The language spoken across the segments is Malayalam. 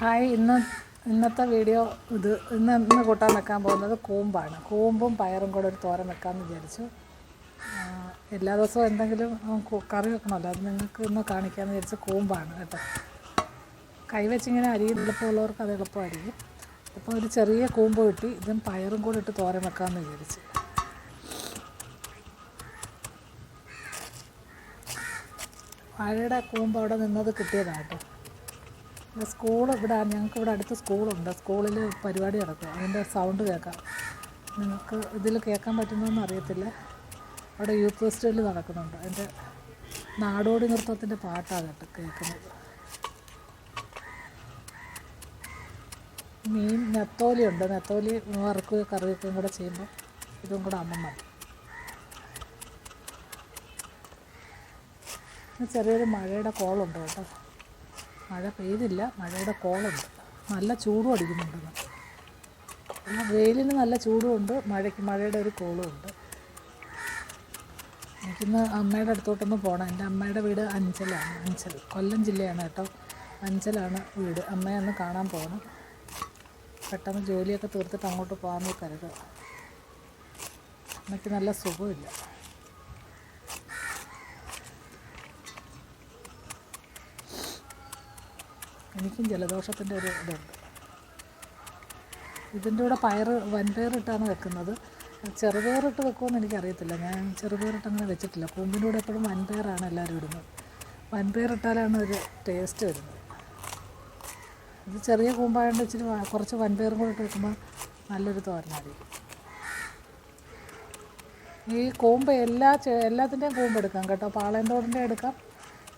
ഹായ് ഇന്ന് ഇന്നത്തെ വീഡിയോ ഇത് ഇന്ന് ഇന്ന് കൂട്ടാൻ വെക്കാൻ പോകുന്നത് കൂമ്പാണ്. കൂമ്പും പയറും കൂടെ ഒരു തോരൻ വെക്കാമെന്ന് വിചാരിച്ചു. എല്ലാ ദിവസവും എന്തെങ്കിലും കറി വെക്കണമല്ലോ. അത് നിങ്ങൾക്ക് ഇന്ന് കാണിക്കാമെന്ന് വിചാരിച്ച കൂമ്പാണ് കേട്ടോ. കൈവച്ചിങ്ങനെ അരി എളുപ്പമുള്ളവർക്ക് അത് എളുപ്പമായിരിക്കും. അപ്പോൾ ഒരു ചെറിയ കൂമ്പ് കിട്ടി ഇതും പയറും കൂടെ ഇട്ട് തോരൻ വെക്കാമെന്ന് വിചാരിച്ചു. വാഴയുടെ കൂമ്പ് അവിടെ നിന്നത് കിട്ടിയതാണ് കേട്ടോ. സ്കൂൾ ഇവിടെ ഞങ്ങൾക്ക് ഇവിടെ അടുത്ത് സ്കൂളുണ്ട്. സ്കൂളിൽ പരിപാടി നടക്കും. അതിന്റെ സൗണ്ട് കേൾക്കാം. നിങ്ങൾക്ക് ഇതിൽ കേൾക്കാൻ പറ്റുന്നതെന്ന് അറിയത്തില്ല. അവിടെ യൂത്ത് ഫെസ്റ്റിവൽ നടക്കുന്നുണ്ട്. അതിന്റെ നാടോടി നൃത്തത്തിന്റെ പാട്ടാണ് കേട്ടോ കേൾക്കുന്നത്. മീൻ നെത്തോലി ഉണ്ട്. നെത്തോലി വറുക്കുകയും കറിവെക്കുകയും കൂടെ ചെയ്യുമ്പോൾ ഇതും കൂടെ അമ്മ മതി ചെറിയൊരു മഴയുടെ കോളുണ്ട് കേട്ടോ. മഴ പെയ്തില്ല. മഴയുടെ കോളുണ്ട്. നല്ല ചൂടും അടിക്കുന്നുണ്ട്. പിന്നെ വെയിലിന് നല്ല ചൂടുമുണ്ട്. മഴയ്ക്ക് മഴയുടെ ഒരു കോളും ഉണ്ട് എനിക്കിന്ന് അമ്മയുടെ അടുത്തോട്ടൊന്ന് പോകണം എന്റെ അമ്മയുടെ വീട് അഞ്ചലാണ്. അഞ്ചൽ. കൊല്ലം ജില്ലയാണ് കേട്ടോ. അഞ്ചലാണ് വീട്. അമ്മയെ ഒന്ന് കാണാൻ പോകണം പെട്ടെന്ന് ജോലിയൊക്കെ തീർത്തിട്ട് അങ്ങോട്ട് പോകാമെന്ന് കരുതുക. അമ്മയ്ക്ക് നല്ല സുഖമില്ല. എനിക്കും ജലദോഷത്തിന്റെ ഒരു ഇതുണ്ട്. ഇതിന്റെ കൂടെ പയർ വൻപയറിട്ടാണ് വെക്കുന്നത്. ചെറുപയറിട്ട് വെക്കുമെന്ന് എനിക്കറിയത്തില്ല. ഞാൻ ചെറുപയറിട്ട് അങ്ങനെ വെച്ചിട്ടില്ല. കൂമ്പിന്റെ കൂടെ എപ്പോഴും വൻപയറാണ് എല്ലാവരും ഇടുന്നത്. വൻപയറിട്ടാലാണ് ഒരു ടേസ്റ്റ് വരുന്നത്. ഇത് ചെറിയ കൂമ്പായതുകൊണ്ട് ഇച്ചിരി കുറച്ച് വൻപയറും കൂടെ ഇട്ട് വെക്കുമ്പോൾ നല്ലൊരു തോരനായിരിക്കും. ഈ കൂമ്പ് എല്ലാ എല്ലാത്തിന്റെയും കൂമ്പ് എടുക്കാം കേട്ടോ. പാളയന്തോടിന്റെ എടുക്കാം.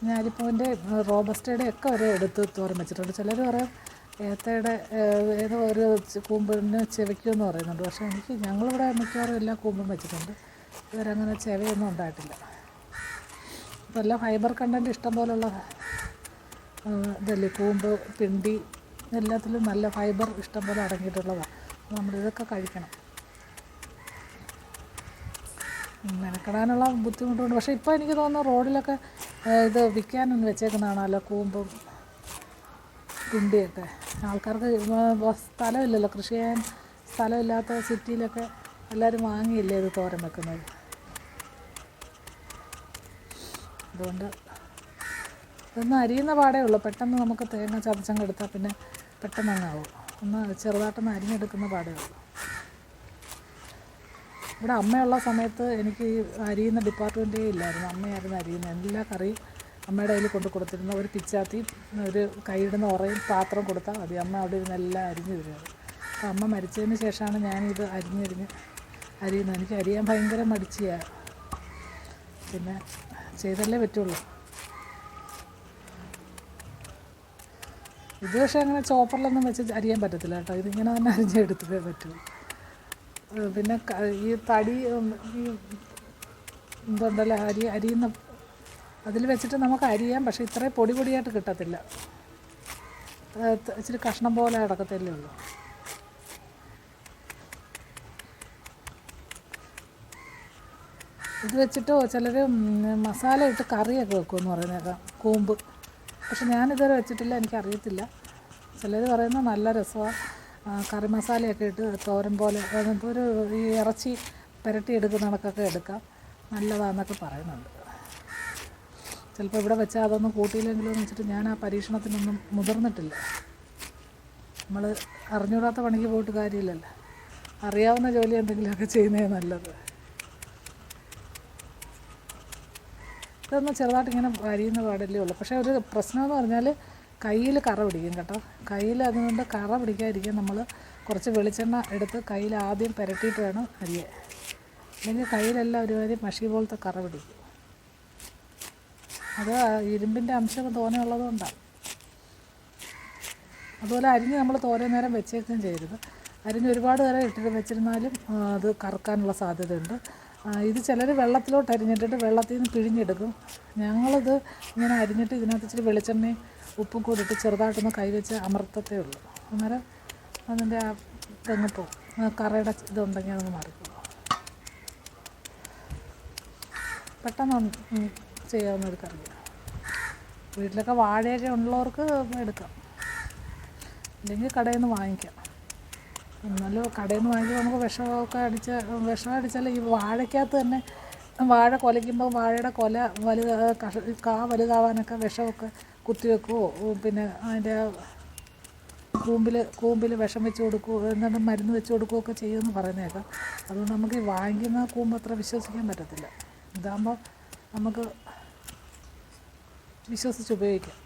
ഞാലിപ്പൂവിന്റെ റോബസ്റ്റയുടെ ഒക്കെ ഒരു എടുത്ത് തോരൻ വെച്ചിട്ടുണ്ട്. ചിലർ പറയും ഏത്തയുടെ ഏതോ ഒരു കൂമ്പിന് ചെവയ്ക്കുമെന്ന് പറയുന്നുണ്ട്. പക്ഷേ എനിക്ക് ഞങ്ങളിവിടെ മിക്കവാറും എല്ലാ കൂമ്പും വെച്ചിട്ടുണ്ട്. ഇവരങ്ങനെ ചെവയൊന്നും ഉണ്ടായിട്ടില്ല. അപ്പോൾ ഫൈബർ കണ്ടന്റ് ഇഷ്ടം പോലുള്ള ഇതല്ലേ കൂമ്പ് പിണ്ടി എല്ലാത്തിലും നല്ല ഫൈബർ ഇഷ്ടം പോലെ അടങ്ങിയിട്ടുള്ളതാണ്. നമ്മളിതൊക്കെ കഴിക്കണം. മെനക്കെടാനുള്ള ബുദ്ധിമുട്ടുണ്ട്. പക്ഷേ ഇപ്പോൾ എനിക്ക് തോന്നുന്നു റോഡിലൊക്കെ ഇത് വിൽക്കാനൊന്നും വെച്ചേക്കുന്നതാണല്ലോ കൂമ്പും കുണ്ടിയൊക്കെ. ആൾക്കാർക്ക് സ്ഥലമില്ലല്ലോ കൃഷി ചെയ്യാൻ സ്ഥലമില്ലാത്ത സിറ്റിയിലൊക്കെ എല്ലാവരും വാങ്ങിയില്ലേ ഇത് തോരൻ വെക്കുന്നത്? അതുകൊണ്ട് ഇതൊന്ന് അരിയുന്ന പാടേ ഉള്ളൂ. പെട്ടെന്ന് നമുക്ക് തേങ്ങ ചതച്ചങ്ങ് എടുത്താൽ പിന്നെ പെട്ടെന്ന് അങ്ങാവും ഒന്ന് ചെറുതായിട്ടൊന്ന് അരിഞ്ഞെടുക്കുന്ന പാടേ ഉള്ളൂ. ഇവിടെ അമ്മയുള്ള സമയത്ത് എനിക്ക് അരിയുന്ന ഡിപ്പാർട്ട്മെന്റേ ഇല്ലായിരുന്നു. അമ്മയായിരുന്നു അരിയുന്ന. എല്ലാ കറിയും അമ്മയുടെ കയ്യിൽ കൊണ്ട് കൊടുത്തിരുന്ന ഒരു പിച്ചാത്തി ഒരു കൈയിടുന്ന ഉറയും പാത്രം കൊടുത്താൽ മതി. അമ്മ അവിടെ ഇരുന്ന് എല്ലാം അരിഞ്ഞു തരുന്നത് അപ്പോൾ അമ്മ മരിച്ചതിന് ശേഷമാണ് ഞാനിത് അരിഞ്ഞരിഞ്ഞ് അരിയുന്നത്. എനിക്ക് അരിയാൻ ഭയങ്കര മടിച്ചിയാണ് പിന്നെ ചെയ്തല്ലേ പറ്റുള്ളൂ. ഇത് പക്ഷേ അങ്ങനെ ചോപ്പറിലൊന്നും വെച്ച് അരിയാൻ പറ്റത്തില്ല കേട്ടോ. ഇതിങ്ങനെ തന്നെ അരിഞ്ഞെടുത്തേ പറ്റൂ. ഏഹ് പിന്നെ ഈ തടി ഈ എന്തുണ്ടല്ലോ അരി അരിയുന്ന അതിൽ വെച്ചിട്ട് നമുക്ക് അരിയാം പക്ഷേ ഇത്രയും പൊടി പൊടിയായിട്ട് കിട്ടത്തില്ല. ഇച്ചിരി കഷ്ണം പോലെ കിടക്കത്തല്ലേ ഉള്ളൂ. ഇത് വെച്ചിട്ട് ചിലർ മസാല ഇട്ട് കറിയൊക്കെ വെക്കുമെന്ന് പറയുന്നേക്കാം കൂമ്പ്. പക്ഷെ ഞാനിതുവരെ വെച്ചിട്ടില്ല എനിക്കറിയത്തില്ല. ചിലർ പറയുന്നത് നല്ല രസമാണ്. കറി മസാലയൊക്കെ ഇട്ട് തോരൻ പോലെ ഒരു ഈ ഇറച്ചി പുരട്ടി എടുക്കുന്ന കണക്കൊക്കെ എടുക്കാം. നല്ലതാണെന്നൊക്കെ പറയുന്നുണ്ട്. ചിലപ്പോൾ ഇവിടെ വെച്ചാൽ അതൊന്നും കൂട്ടിയില്ലെങ്കിലും എന്ന് വെച്ചിട്ട് ഞാൻ ആ പരീക്ഷണത്തിനൊന്നും മുതിർന്നിട്ടില്ല. നമ്മൾ അറിഞ്ഞൂടാത്ത പണിക്ക് പോയിട്ട് കാര്യമില്ലല്ലോ. അറിയാവുന്ന ജോലി എന്തെങ്കിലുമൊക്കെ ചെയ്യുന്നേ നല്ലത്. ഇതൊന്ന് ചെറുതായിട്ട് ഇങ്ങനെ അരിയുന്ന പാടല്ലേ ഉള്ളൂ. പക്ഷേ ഒരു പ്രശ്നമെന്ന് പറഞ്ഞാൽ കയ്യിൽ കറ പിടിക്കും കേട്ടോ. കയ്യിൽ അതുകൊണ്ട് കറ പിടിക്കാതിരിക്കാൻ നമ്മൾ കുറച്ച് വെളിച്ചെണ്ണ എടുത്ത് കയ്യിൽ ആദ്യം പുരട്ടിയിട്ട് വേണം അരിയെ. അല്ലെങ്കിൽ കയ്യിലെല്ലാം ഒരുമാതിരി മഷി പോലത്തെ കറ പിടിക്കും. അത് ഇരുമ്പിന്റെ അംശം തോനെ കൊണ്ടാണ് അതുപോലെ അരിഞ്ഞ് നമ്മൾ തോരേ നേരം വെച്ചേക്കുകയും ചെയ്യരുത്. അരിഞ്ഞ് ഒരുപാട് നേരം ഇട്ടിട്ട് വെച്ചിരുന്നാലും അത് കറക്കാനുള്ള സാധ്യതയുണ്ട്. ഇത് ചിലർ വെള്ളത്തിലോട്ട് അരിഞ്ഞിട്ടിട്ട് വെള്ളത്തിൽ നിന്ന് പിഴിഞ്ഞെടുക്കും. ഞങ്ങളിത് ഇങ്ങനെ അരിഞ്ഞിട്ട് ഇതിനകത്ത് ഇച്ചിരി വെളിച്ചെണ്ണയും ഉപ്പും കൂടി ഇട്ട് ചെറുതായിട്ടൊന്ന് കൈവച്ച് അമർത്തത്തേ ഉള്ളൂ. അന്നേരം അതിന്റെ ആ തെങ്ങിപ്പോ കറയുടെ ഇതുണ്ടെങ്കിൽ അതൊന്ന് മാറിക്കോളൂ പെട്ടെന്ന് ചെയ്യാവുന്ന ഒരു കറിയാണ് വീട്ടിലൊക്കെ വാഴയൊക്കെ ഉള്ളവർക്ക് എടുക്കാം. അല്ലെങ്കിൽ കടയിൽ നിന്ന് വാങ്ങിക്കാം. എന്നാലും കടയിൽ നിന്ന് വാങ്ങിക്കുമ്പോൾ നമുക്ക് വിഷമൊക്കെ അടിച്ച് വിഷം അടിച്ചാൽ ഈ വാഴയ്ക്കകത്ത് തന്നെ വാഴ കൊലയ്ക്കുമ്പോൾ വാഴയുടെ കൊല വലുത് കാ വലുതാവാനൊക്കെ വിഷമൊക്കെ കുത്തിവെക്കുമോ പിന്നെ അതിന്റെ കൂമ്പിൽ കൂമ്പിൽ വിഷം വെച്ച് കൊടുക്കുകയോ എന്നിട്ട് മരുന്ന് വെച്ച് കൊടുക്കുകയൊക്കെ ചെയ്യുമെന്ന് പറയുന്നേക്കാം. അതുകൊണ്ട് നമുക്ക് ഈ വാങ്ങിക്കുന്ന കൂമ്പ് അത്ര വിശ്വസിക്കാൻ പറ്റത്തില്ല. ഇതാകുമ്പോൾ നമുക്ക് വിശ്വസിച്ച് ഉപയോഗിക്കാം.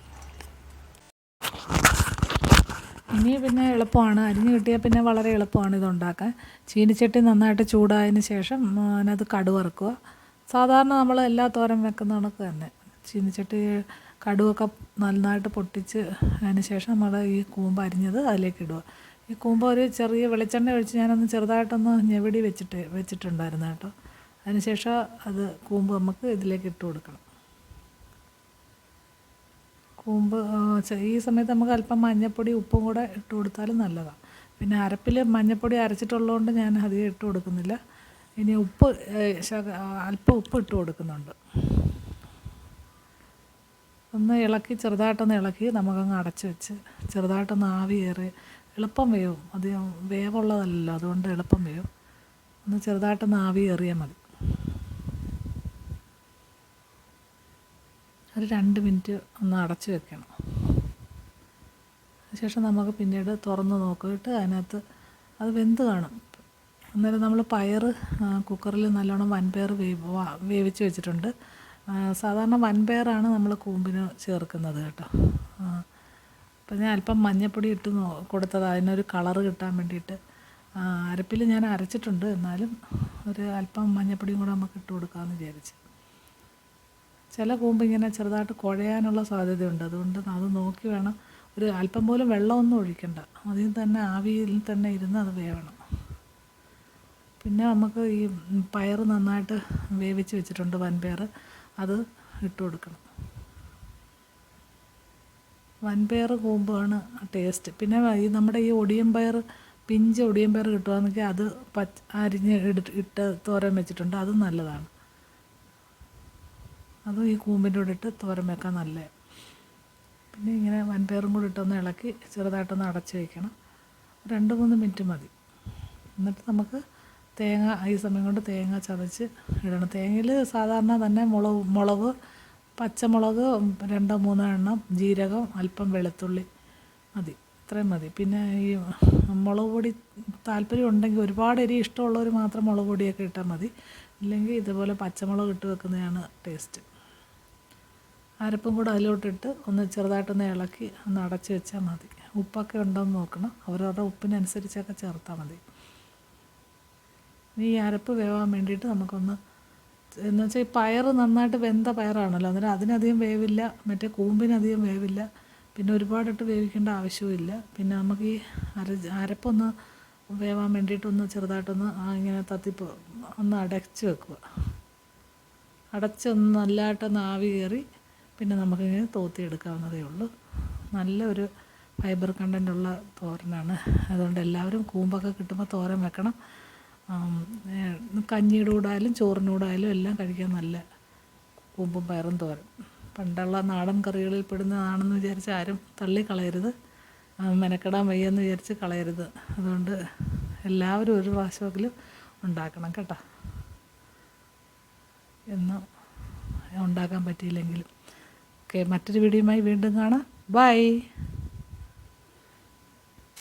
ഇനി പിന്നെ എളുപ്പമാണ്. അരിഞ്ഞ് കിട്ടിയാൽ പിന്നെ വളരെ എളുപ്പമാണ് ഇതുണ്ടാക്കാൻ. ചീനിച്ചട്ടി നന്നായിട്ട് ചൂടായതിന് ശേഷം അതിനകത്ത് കടുവറക്കുക. സാധാരണ നമ്മൾ എല്ലാ തോരം വെക്കുന്ന കണക്ക് തന്നെ. ചീനിച്ചട്ടി കടുവൊക്കെ നന്നായിട്ട് പൊട്ടിച്ച് അതിന് ശേഷം നമ്മൾ ഈ കൂമ്പ് അരിഞ്ഞത് അതിലേക്ക് ഇടുക. ഈ കൂമ്പ് ഒരു ചെറിയ വെളിച്ചെണ്ണ ഒഴിച്ച് ഞാനൊന്ന് ചെറുതായിട്ടൊന്ന് ഞെവിടി വെച്ചിട്ട് വെച്ചിട്ടുണ്ടായിരുന്നു കേട്ടോ. അതിനുശേഷം അത് കൂമ്പ് നമുക്ക് ഇതിലേക്ക് ഇട്ട് കൊടുക്കണം. കൂമ്പ് ഈ സമയത്ത് നമുക്ക് അല്പം മഞ്ഞപ്പൊടി ഉപ്പും കൂടെ ഇട്ട് കൊടുത്താലും നല്ലതാണ്. പിന്നെ അരപ്പിൽ മഞ്ഞപ്പൊടി അരച്ചിട്ടുള്ളതുകൊണ്ട് ഞാൻ അധികം ഇട്ട് കൊടുക്കുന്നില്ല. ഇനി ഉപ്പ് അല്പം ഉപ്പ് ഇട്ട് കൊടുക്കുന്നുണ്ട്. ഒന്ന് ഇളക്കി ചെറുതായിട്ടൊന്ന് ഇളക്കി നമുക്കങ്ങ് അടച്ച് വെച്ച് ചെറുതായിട്ടൊന്ന് ആവി കയറി എളുപ്പം വേവും. അധികം വേവുള്ളതല്ലല്ലോ അതുകൊണ്ട് എളുപ്പം വേവും. ഒന്ന് ചെറുതായിട്ടൊന്ന് ആവി കയറിയാൽ മതി. ഒരു രണ്ട് മിനിറ്റ് ഒന്ന് അടച്ച് വെക്കണം. അതിനുശേഷം നമുക്ക് പിന്നീട് തുറന്ന് നോക്കിയിട്ട് അതിനകത്ത് അത് വെന്ത് കാണും. അന്നേരം നമ്മൾ പയർ കുക്കറിൽ നല്ലോണം വൻപയർ വേവ് വേവിച്ച് വെച്ചിട്ടുണ്ട്. സാധാരണ വൻപയറാണ് നമ്മൾ കൂമ്പിന് ചേർക്കുന്നത് കേട്ടോ. അപ്പം ഞാൻ അല്പം മഞ്ഞപ്പൊടി ഇട്ട് കൊടുത്തത്. അതിനൊരു കളറ് കിട്ടാൻ വേണ്ടിയിട്ട്. അരപ്പിൽ ഞാൻ അരച്ചിട്ടുണ്ട്. എന്നാലും ഒരു അല്പം മഞ്ഞൾപ്പൊടിയും കൂടെ നമുക്ക് ഇട്ട് കൊടുക്കാമെന്ന് വിചാരിച്ച്. ചില കൂമ്പ് ഇങ്ങനെ ചെറുതായിട്ട് കുഴയാനുള്ള സാധ്യതയുണ്ട്. അതുകൊണ്ട് അത് നോക്കി വേണം. ഒരു അല്പം പോലും വെള്ളമൊന്നും ഒഴിക്കണ്ട. അതിൽ തന്നെ ആവിയിൽ തന്നെ ഇരുന്ന് അത് വേവണം. പിന്നെ നമുക്ക് ഈ പയർ നന്നായിട്ട് വേവിച്ച് വെച്ചിട്ടുണ്ട് വൻപയർ അത് ഇട്ട് കൊടുക്കണം. വൻപയർ കൂമ്പാണ് ടേസ്റ്റ് പിന്നെ ഈ നമ്മുടെ ഈ ഒടിയൻ പയർ പിഞ്ച് ഒടിയൻ പയർ കിട്ടുകയാണെങ്കിൽ അത് പച്ച അരിഞ്ഞ് ഇട്ട് ഇട്ട് തോരൻ വെച്ചിട്ടുണ്ട്. അതും നല്ലതാണ്. അതും ഈ കൂമ്പിന്റെ കൂടെ ഇട്ട് തോരൻ വെക്കാൻ നല്ല. പിന്നെ ഇങ്ങനെ വൻപയറും കൂടി ഇട്ടൊന്ന് ഇളക്കി ചെറുതായിട്ടൊന്ന് അടച്ച് വയ്ക്കണം രണ്ട് മൂന്ന് മിനിറ്റ് മതി. എന്നിട്ട് നമുക്ക് തേങ്ങ ഈ സമയം കൊണ്ട് തേങ്ങ ചതച്ച് ഇടണം. തേങ്ങയിൽ സാധാരണ തന്നെ മുളക് മുളക് പച്ചമുളക് രണ്ടോ മൂന്നോ എണ്ണം ജീരകം അല്പം വെളുത്തുള്ളി മതി. ഇത്രയും മതി. പിന്നെ ഈ മുളക് പൊടി താല്പര്യം ഉണ്ടെങ്കിൽ ഒരുപാട് എരി ഇഷ്ടമുള്ളവർ മാത്രം മുളക് പൊടിയൊക്കെ ഇട്ടാൽ മതി. ഇല്ലെങ്കിൽ ഇതുപോലെ പച്ചമുളക് ഇട്ട് വെക്കുന്നതാണ് ടേസ്റ്റ്. അരപ്പും കൂടെ അതിലോട്ടിട്ട് ഒന്ന് ചെറുതായിട്ടൊന്ന് ഇളക്കി ഒന്ന് അടച്ച് വെച്ചാൽ മതി. ഉപ്പൊക്കെ ഉണ്ടോ എന്ന് നോക്കണം. അവരവരുടെ ഉപ്പിനനുസരിച്ചൊക്കെ ചേർത്താൽ മതി. ഈ അരപ്പ് വേവാൻ വേണ്ടിയിട്ട് നമുക്കൊന്ന് എന്ന് വെച്ചാൽ ഈ പയർ നന്നായിട്ട് വെന്ത പയറാണല്ലോ. അന്നേരം അതിനധികം വേവില്ല മറ്റേ കൂമ്പിനധികം വേവില്ല പിന്നെ ഒരുപാടിട്ട് വേവിക്കേണ്ട ആവശ്യവുമില്ല. പിന്നെ നമുക്ക് ഈ അര അരപ്പൊന്ന് വേവാൻ വേണ്ടിയിട്ടൊന്ന് ചെറുതായിട്ടൊന്ന് ഇങ്ങനെ തത്തിപ്പ് ഒന്ന് അടച്ച് വെക്കുക. അടച്ചൊന്ന് നല്ലതായിട്ടൊന്ന് ആവി കയറി പിന്നെ നമുക്കിങ്ങനെ തോത്തിയെടുക്കാവുന്നതേ ഉള്ളൂ. നല്ലൊരു ഫൈബർ കണ്ടന്റുള്ള തോരനാണ്. അതുകൊണ്ട് എല്ലാവരും കൂമ്പൊക്കെ കിട്ടുമ്പോൾ തോരൻ വെക്കണം. കഞ്ഞിയുടെ കൂടായാലും ചോറിന്റെ എല്ലാം കഴിക്കാൻ നല്ല കൂമ്പും പയറും തോരൻ. പണ്ടുള്ള നാടൻ കറികളിൽ പെടുന്നതാണെന്ന് വിചാരിച്ച് ആരും തള്ളിക്കളയരുത്. മെനക്കെടാൻ വയ്യെന്ന് വിചാരിച്ച് കളയരുത്. അതുകൊണ്ട് എല്ലാവരും ഒരു പ്രാവശ്യമെങ്കിലും ഉണ്ടാക്കണം കേട്ടോ. എന്ന് ഉണ്ടാക്കാൻ പറ്റിയില്ലെങ്കിലും. ഓക്കെ മറ്റൊരു വീഡിയോയുമായി വീണ്ടും കാണാം. ബൈ.